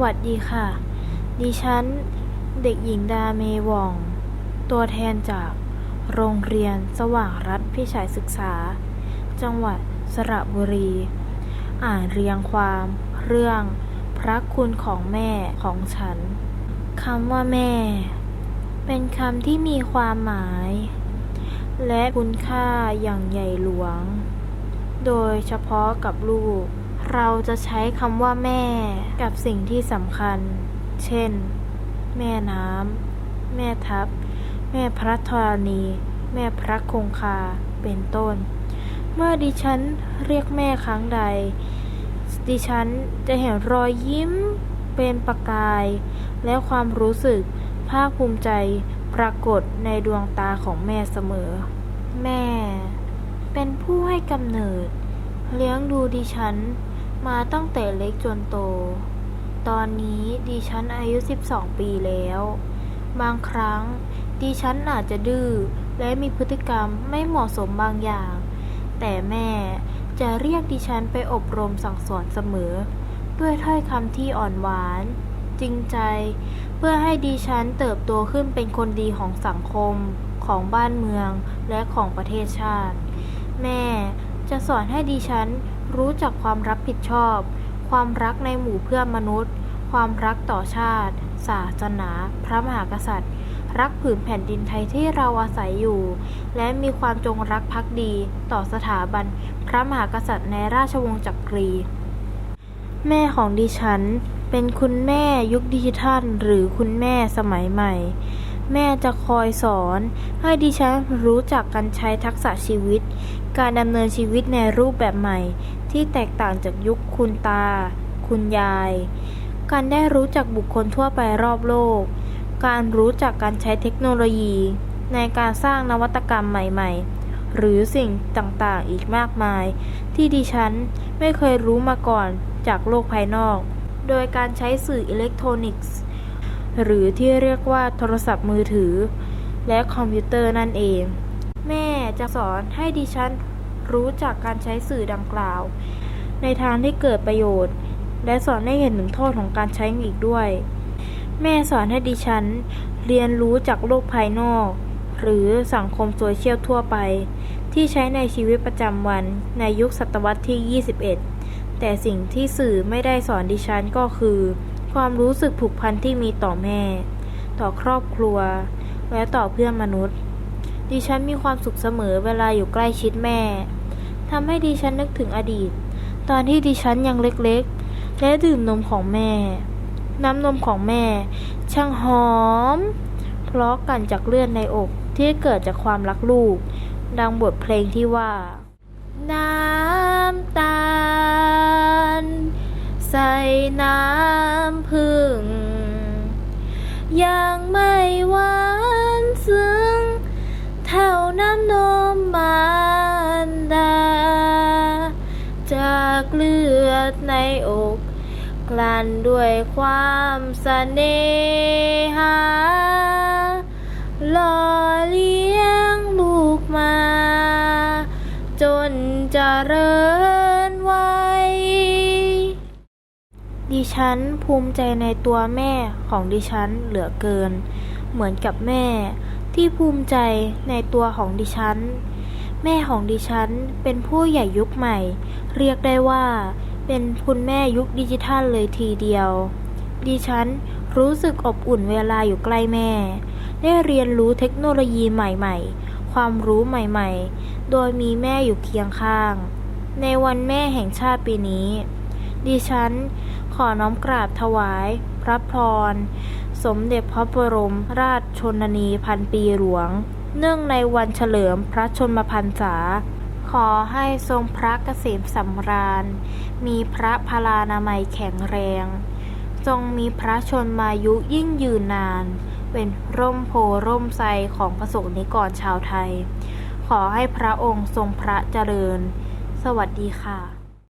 วัสดีค่ะ ดิฉัน เด็กหญิงดาเมวอง ตัวแทนจากโรงเรียนสว่างรัฐพิชัยศึกษา จังหวัดสระบุรี อ่านเรียงความเรื่องพระคุณของแม่ของฉันคำว่าแม่ เป็นคำที่มีความหมาย และคุณค่าอย่างใหญ่หลวง โดยเฉพาะกับลูก เราจะใช้คำว่าแม่กับสิ่งที่สำคัญ เช่น แม่น้ำ แม่ทัพ แม่พระธรณี แม่พระคงคา เป็นต้น เมื่อดิฉันเรียกแม่ครั้งใด ดิฉันจะเห็นรอยยิ้ม เป็นประกาย และความรู้สึกภาคภูมิใจปรากฏในดวงตาของแม่เสมอ แม่ เป็นผู้ให้กำเนิด เลี้ยงดูดิฉัน มาตั้งแต่เล็กจนโต ตอนนี้ดิฉันอายุ 12 ปีแล้ว บางครั้งดิฉันอาจจะดื้อและมีพฤติกรรมไม่เหมาะสมบางอย่าง แต่แม่จะเรียกดิฉันไปอบรมสั่งสอนเสมอ ด้วยถ้อยคำที่อ่อนหวาน จริงใจ เพื่อให้ดิฉันเติบโตขึ้นเป็นคนดีของสังคม ของบ้านเมือง และของประเทศชาติ แม่ จะสอนให้ดิฉันรู้จักความรับผิดชอบ ความรักในหมู่เพื่อนมนุษย์ ความรักต่อชาติ ศาสนา พระมหากษัตริย์ รักผืนแผ่นดินไทยที่เราอาศัยอยู่ และมีความจงรักภักดี ต่อสถาบัน พระมหากษัตริย์ในราชวงศ์จักรี แม่ของดิฉันเป็นคุณแม่ยุคดิจิทัล หรือคุณแม่สมัยใหม่ แม่จะคอยสอน ให้ดิฉันรู้จักการใช้ทักษะชีวิต การดำเนินชีวิตในรูปแบบใหม่ ที่แตกต่างจากยุคคุณตา คุณยาย การได้รู้จักบุคคลทั่วไปรอบโลก การรู้จักการใช้เทคโนโลยี ในการสร้างนวัตกรรมใหม่ ๆ หรือสิ่งต่างๆ อีกมากมาย ที่ดิฉันไม่เคยรู้มาก่อนจากโลกภายนอก โดยการใช้สื่ออิเล็กทรอนิกส์ หรือที่เรียกว่าโทรศัพท์มือถือ และคอมพิวเตอร์นั่นเอง แม่จะสอนให้ดิฉันรู้จักการใช้สื่อดังกล่าว ในทางที่เกิดประโยชน์ และสอนให้เห็นถึงโทษของการใช้อีกด้วย แม่สอนให้ดิฉันเรียนรู้จากโลกภายนอก หรือสังคมโซเชียลทั่วไป ที่ใช้ในชีวิตประจำวันในยุคศตวรรษที่ 21 แต่สิ่งที่สื่อไม่ได้สอนดิฉันก็คือ ความรู้สึกผูกพันที่มีต่อแม่ ต่อครอบครัว และต่อเพื่อนมนุษย์ ดิฉันมีความสุขเสมอเวลาอยู่ใกล้ชิดแม่ทำให้ดิฉันนึกถึงอดีต ตอนที่ดิฉันยังเล็กๆ และดื่มนมของแม่ น้ำนมของแม่ ช่างหอม เพราะกันจากเลือดในอกที่เกิดจากความรักลูก ดังบทเพลงที่ว่า น้ำตาล ใส่น้ำพึ่ง ยังไม่หวานซึ้งเท่าน้ำนมมารดา จากเลือดในอกกลั่นด้วยความเสน่หาหล่อเลี้ยงลูกมา จนเจริญวั ดิฉันภูมิใจในตัวแม่ของดิฉันเหลือเกิน เหมือนกับแม่ ที่ภูมิใจในตัวของดิฉัน แม่ของดิฉันเป็นผู้ใหญ่ยุคใหม่ เรียกได้ว่า เป็นคุณแม่ยุคดิจิทัลเลยทีเดียว ดิฉันรู้สึกอบอุ่นเวลาอยู่ใกล้แม่ ได้เรียนรู้เทคโนโลยีใหม่ๆ ความรู้ใหม่ๆ โดยมีแม่อยู่เคียงข้าง ในวันแม่แห่งชาติปีนี้ ดิฉัน อน้อมกราบถวาย พระพร สมเด็จพระบรมราชชนนีพันปีหลวง เนื่องในวันเฉลิมพระชนมพรรษา ขอให้ทรงพระเกษมสำราญ มีพระพลานามัยแข็งแรง ทรงมีพระชนมายุยิ่งยืนนาน เป็นร่มโพร่มไทรของประสงนิกรชาวไทย ขอให้พระองค์ทรงพระเจริญ สวัสดีค่ะ